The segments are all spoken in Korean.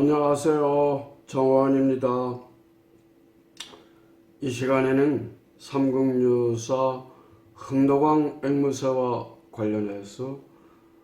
안녕하세요. 정원입니다. 이 시간에는 삼국유사 흥덕왕 앵무새와 관련해서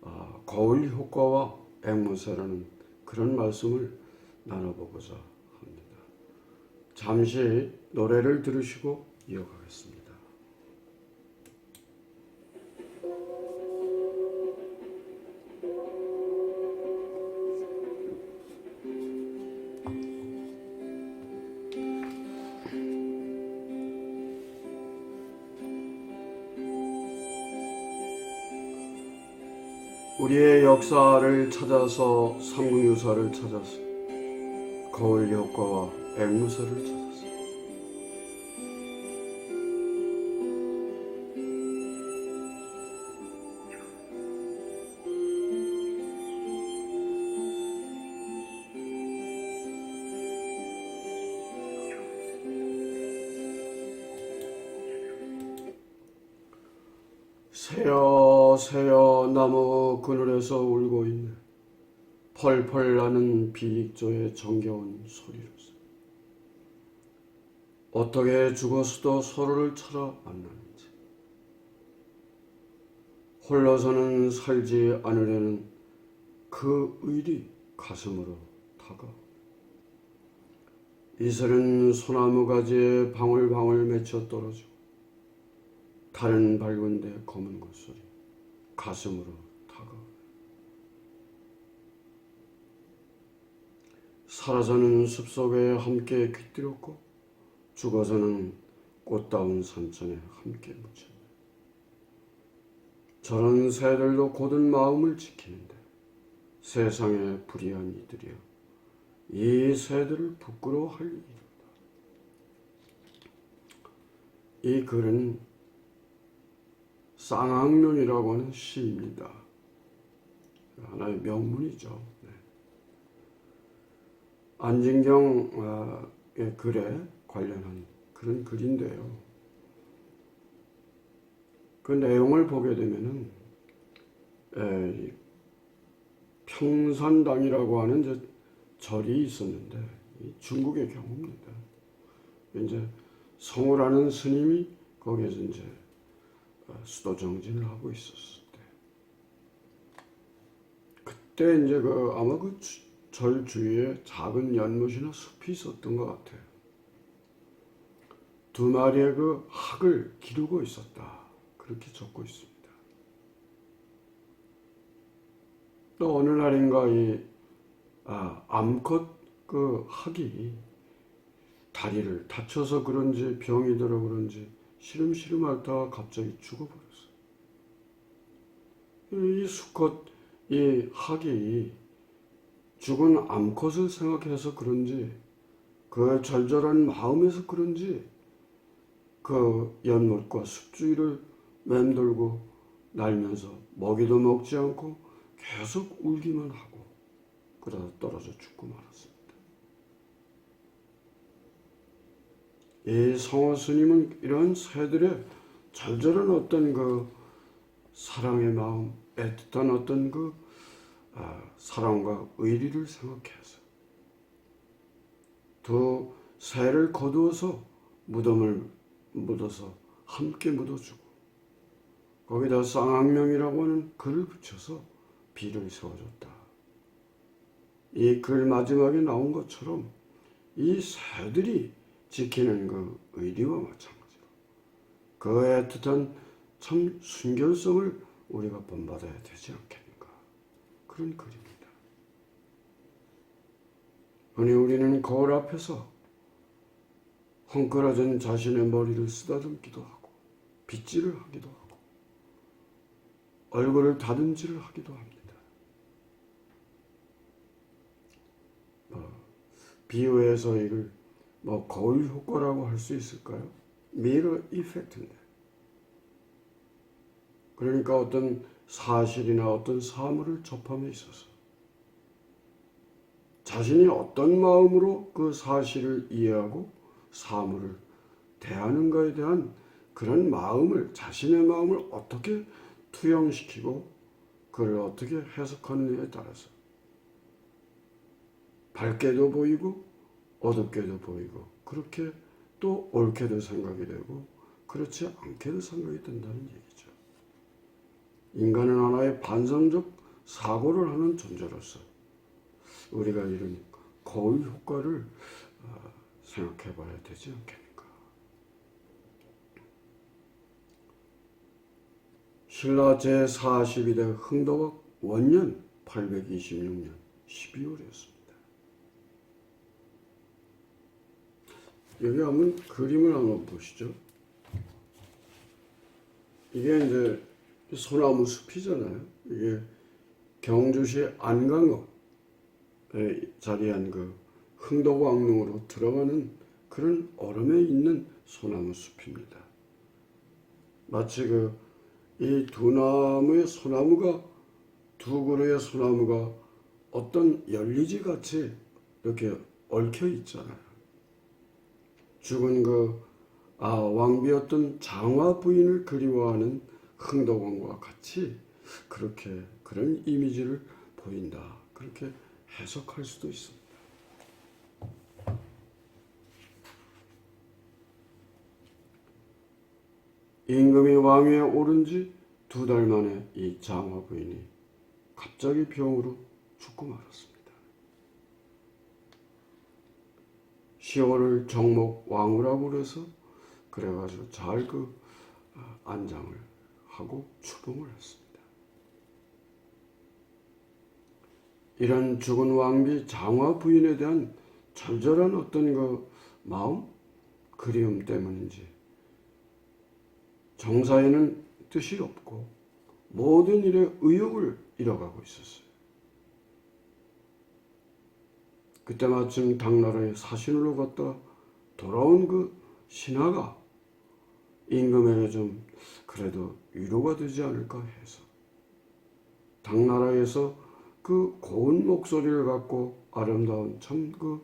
아, 거울 효과와 앵무새라는 그런 말씀을 나눠보고자 합니다. 잠시 노래를 들으시고 이어가겠습니다. 우리의 역사를 찾아서 삼국유사를 찾아서 거울 효과와 앵무새를 찾아서 새어 새어 나무 그늘에서 울고 있네. 펄펄 나는 비익조의 정겨운 소리로서. 어떻게 죽어서도 서로를 찾아 만나는지. 홀로서는 살지 않으려는 그 의리 가슴으로 다가 이슬은 소나무 가지에 방울방울 맺혀 떨어지고 달은 밝은데 검은 것소리 가슴으로 다가 살아서는 숲속에 함께 깃들었고 죽어서는 꽃다운 산천에 함께 묻혔네. 저런 새들도 고든 마음을 지키는데 세상에 불의한 이들이여 이 새들을 부끄러워할 일이다. 이 글은 쌍학론이라고 하는 시입니다. 하나의 명문이죠. 네. 안진경의 글에 관련한 그런 글인데요. 그 내용을 보게 되면은 에, 평산당이라고 하는 이제 절이 있었는데 중국의 경우입니다. 이제 성우라는 스님이 거기에서 이제 수도 정진을 하고 있었을 때 그때 이제 그 아마 그 절 주위에 작은 연못이나 숲이 있었던 것 같아요. 두 마리의 그 학을 기르고 있었다. 그렇게 적고 있습니다. 또 어느 날인가 이 아, 암컷 그 학이 다리를 다쳐서 그런지 병이 들어 그런지 시름시름 앓다가 갑자기 죽어버렸어. 이 수컷, 이 학이 죽은 암컷을 생각해서 그런지, 그 절절한 마음에서 그런지, 그 연못과 숲 주위를 맴돌고 날면서 먹이도 먹지 않고 계속 울기만 하고, 그러다 떨어져 죽고 말았습니다. 이 성호 스님은 이런 새들의 절절한 어떤 그 사랑의 마음, 애틋한 어떤 그 아, 사랑과 의리를 생각해서 두 새를 거두어서 무덤을 묻어서 함께 묻어주고 거기다 쌍악명이라고 하는 글을 붙여서 비를 세워줬다. 이 글 마지막에 나온 것처럼 이 새들이 지키는 그 의리와 마찬가지로 그 애틋한 참 순결성을 우리가 본받아야 되지 않겠는가 그런 글입니다. 아니 우리는 거울 앞에서 헝클어진 자신의 머리를 쓰다듬기도 하고 빗질을 하기도 하고 얼굴을 다듬질을 하기도 합니다. 뭐, 비유해서 이걸 뭐 거울 효과라고 할 수 있을까요? 미러 이펙트인데. 그러니까 어떤 사실이나 어떤 사물을 접함에 있어서 자신이 어떤 마음으로 그 사실을 이해하고 사물을 대하는가에 대한 그런 마음을 자신의 마음을 어떻게 투영시키고 그걸 어떻게 해석하느냐에 따라서 밝게도 보이고 어둡게도 보이고 그렇게 또 옳게도 생각이 되고 그렇지 않게도 생각이 된다는 얘기죠. 인간은 하나의 반성적 사고를 하는 존재로서 우리가 이런 거울 효과를 어, 생각해 봐야 되지 않겠는가. 신라 제42대 흥덕업 원년 826년 12월이었습니다. 여기 한번 그림을 한번 보시죠. 이게 이제 소나무 숲이잖아요. 이게 경주시 안강읍에 자리한 그 흥덕왕릉으로 들어가는 그런 얼음에 있는 소나무 숲입니다. 마치 그 이 두 나무의 소나무가 두 그루의 소나무가 어떤 열리지 같이 이렇게 얽혀 있잖아요. 죽은 그 아, 왕비였던 장화 부인을 그리워하는 흥덕원과 같이 그렇게 그런 이미지를 보인다. 그렇게 해석할 수도 있습니다. 임금이 왕위에 오른 지 두 달 만에 이 장화 부인이 갑자기 병으로 죽고 말았습니다. 10월을 정목 왕후라고 그래서 그래가지고 잘 그 안장을 하고 추봉을 했습니다. 이런 죽은 왕비 장화 부인에 대한 절절한 어떤 그 마음, 그리움 때문인지 정사에는 뜻이 없고 모든 일에 의욕을 잃어가고 있었어요. 그때 마침 당나라에 사신으로 갔다 돌아온 그 신하가 임금에게 좀 그래도 위로가 되지 않을까 해서 당나라에서 그 고운 목소리를 갖고 아름다운 참 그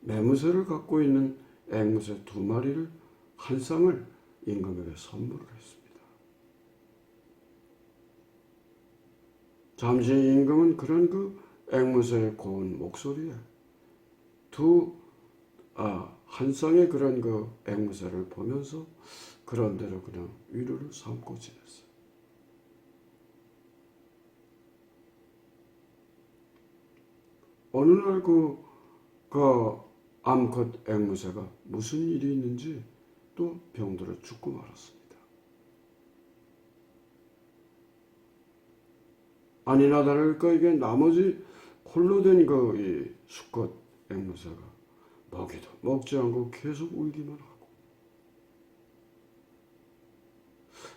매무새를 갖고 있는 앵무새 두 마리를 한 쌍을 임금에게 선물을 했습니다. 잠시 임금은 그런 그 앵무새의 고운 목소리에 두, 아, 한 쌍의 그런 그 앵무새를 보면서 그런 대로 그냥 위로를 삼고 지냈어요. 어느 날 그, 그 암컷 앵무새가 무슨 일이 있는지 또 병들어 죽고 말았습니다. 아니나 다를까 이게 나머지 홀로 된그이 수컷 앵무새가 먹이도 먹지 않고 계속 울기만 하고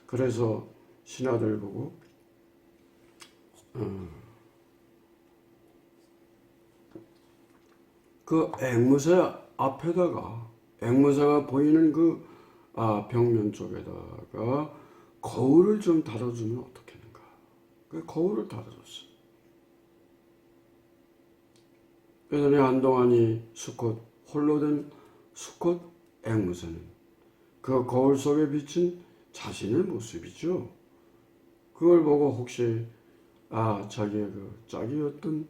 그래서 신하들 보고 음, 그 앵무새 앞에다가 앵무새가 보이는 그 아, 벽면 쪽에다가 거울을 좀 달아주면 어떻겠는가? 그 거울을 달아줬어. 그 러더니 한동안 이 수컷 홀로 된 수컷 앵무새는 그 거울 속에 비친 자신의 모습이죠. 그걸 보고 혹시 아 자기의 그 짝이었던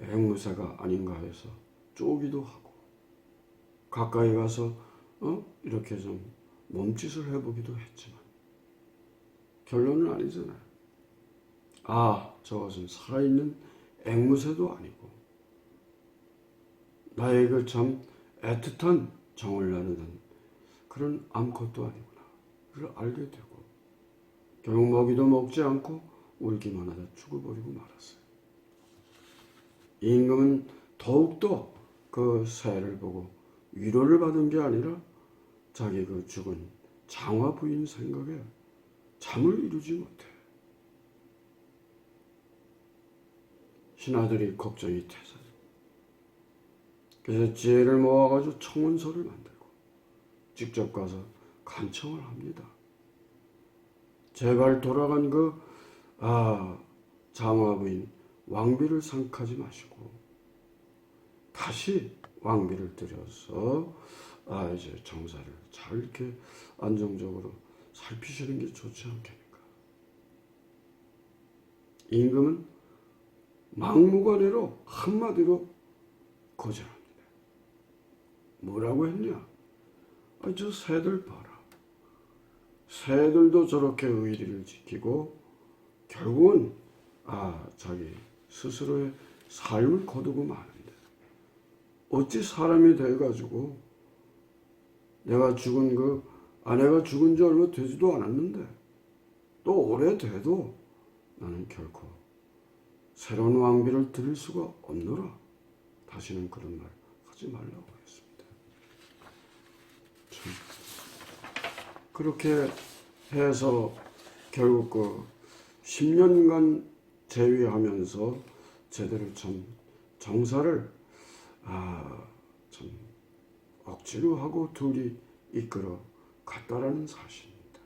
앵무새가 아닌가 해서 쪼기도 하고 가까이 가서 어 이렇게 좀 몸짓을 해보기도 했지만 결론은 아니잖아요. 아 저것은 살아있는 앵무새도 아니고 그참 애틋한 정을 나누는 그런 암컷도 아니구나. 그걸 알게 되고 결국 먹이도 먹지 않고 울기만 하다 죽어버리고 말았어요. 임금은 더욱더 그 새를 보고 위로를 받은 게 아니라 자기 그 죽은 장화 부인 생각에 잠을 이루지 못해. 신하들이 걱정이 돼서 그래서 지혜를 모아가지고 청원서를 만들고 직접 가서 간청을 합니다. 제발 돌아간 그, 아, 장화부인 왕비를 생각하지 마시고, 다시 왕비를 들여서, 아, 이제 정사를 잘 이렇게 안정적으로 살피시는 게 좋지 않겠는가. 임금은 막무가내로 한마디로 거절합니다. 뭐라고 했냐? 아, 저 새들 봐라. 새들도 저렇게 의리를 지키고 결국은 아 자기 스스로의 삶을 거두고 마는데 어찌 사람이 돼가지고 내가 죽은 그 아내가 죽은 지 얼마 되지도 않았는데 또 오래돼도 나는 결코 새로운 왕비를 들일 수가 없노라. 다시는 그런 말 하지 말라고 했습니다. 참 그렇게 해서 결국 그 10년간 재위하면서 제대로 참 정사를 아 참 억지로 하고 둘이 이끌어 갔다라는 사실입니다.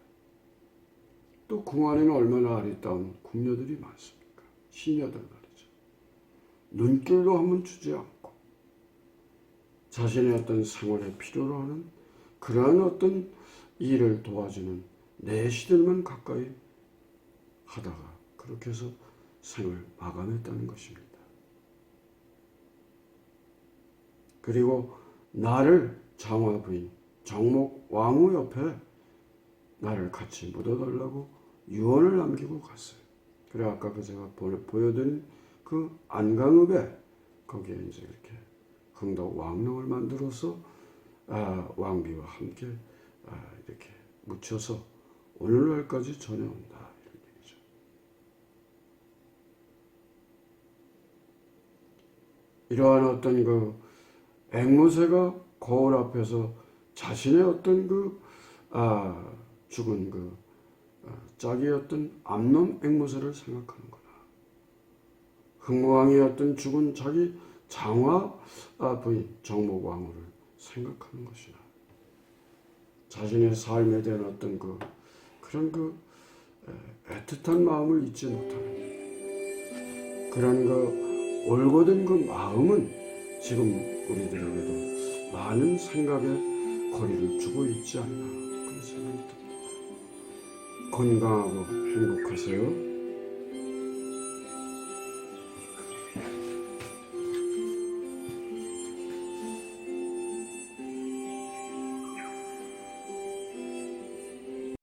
또 궁안에는 얼마나 아리따운 궁녀들이 많습니까? 시녀들 말이죠. 눈길도 한번 주지 않고 자신의 어떤 생활에 필요로 하는 그러한 어떤 일을 도와주는 내 시들만 가까이 하다가 그렇게 해서 생을 마감했다는 것입니다. 그리고 나를 장화 부인 정목 왕후 옆에 나를 같이 묻어달라고 유언을 남기고 갔어요. 그래 아까 그 제가 보- 보여드린 그 안강읍에 거기에 이제 이렇게 흥덕 왕릉을 만들어서 아, 왕비와 함께 아, 묻혀서 오늘날까지 전해온다 이런 얘기죠. 이러한 어떤 그 앵무새가 거울 앞에서 자신의 어떤 그 아, 죽은 그 아, 짝의 어떤 암놈 앵무새를 생각하는구나. 흥무왕이 어떤 죽은 자기 장화 아, 부인 정목왕후를 생각하는 것이나 자신의 삶에 대한 어떤 그 그런 그 에, 애틋한 마음을 잊지 못하는 그런 그 올곧은 그 마음은 지금 우리들에게도 많은 생각에 거리를 주고 있지 않나 그런 생각이 듭니다. 건강하고 행복하세요.